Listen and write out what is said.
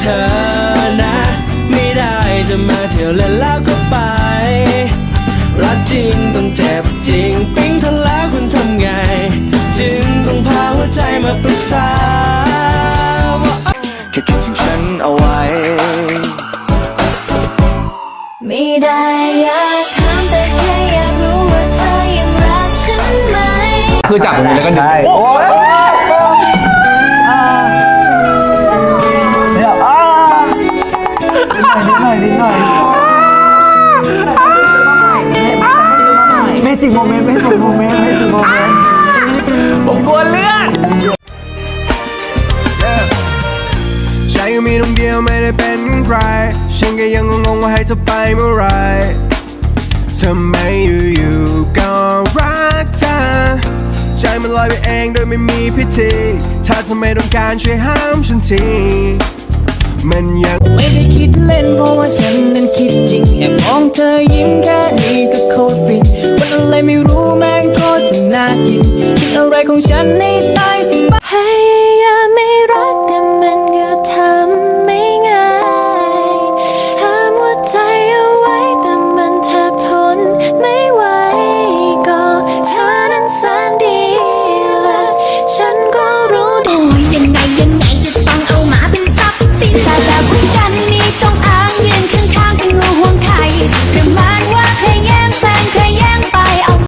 เธอนะ ไม่ได้จะมาเที่ยวเล่นแล้วก็ไป รักจริงต้องเจ็บจริง ปิ๊งเธอแล้วคุณทำไง จึงต้องพาหัวใจมาปรึกษาว่าแค่คิดถึงฉันเอาไว้ ไม่ได้อยากถามแต่แค่อยากรู้ว่าเธอยังรักฉันไหม คือจับตรงนี้แล้วก็ดึงใช่โอ้ยเนี่ย นิดหน่อยนิดหน่อยนิดหน่อยเมจิกโมเมนต์เมจิกโมเมนต์เมจิกโมเมนต์ผมกลัวเลือดฉันก็มีตรงเดียวไม่ได้เป็นของใคร ฉันก็ยังงงๆว่าให้เธอไปเมื่อไหรทำไมอยู่ๆก็รักเธอใจมันลอยไปเองโดยไม่มีพิธี ถ้าเธอไม่ต้องการช่วยห้ามฉันที มันยังไม่ได้ คิดเล่นเพราะว่าฉันนั้นคิดจริงแอบมองเธอยิ้มแค่นี้ก็โคตรฟินวันอะไรไม่รู้แม่งโคตรจะน่ากินคิดอะไรของฉันให้ตายสิบ้า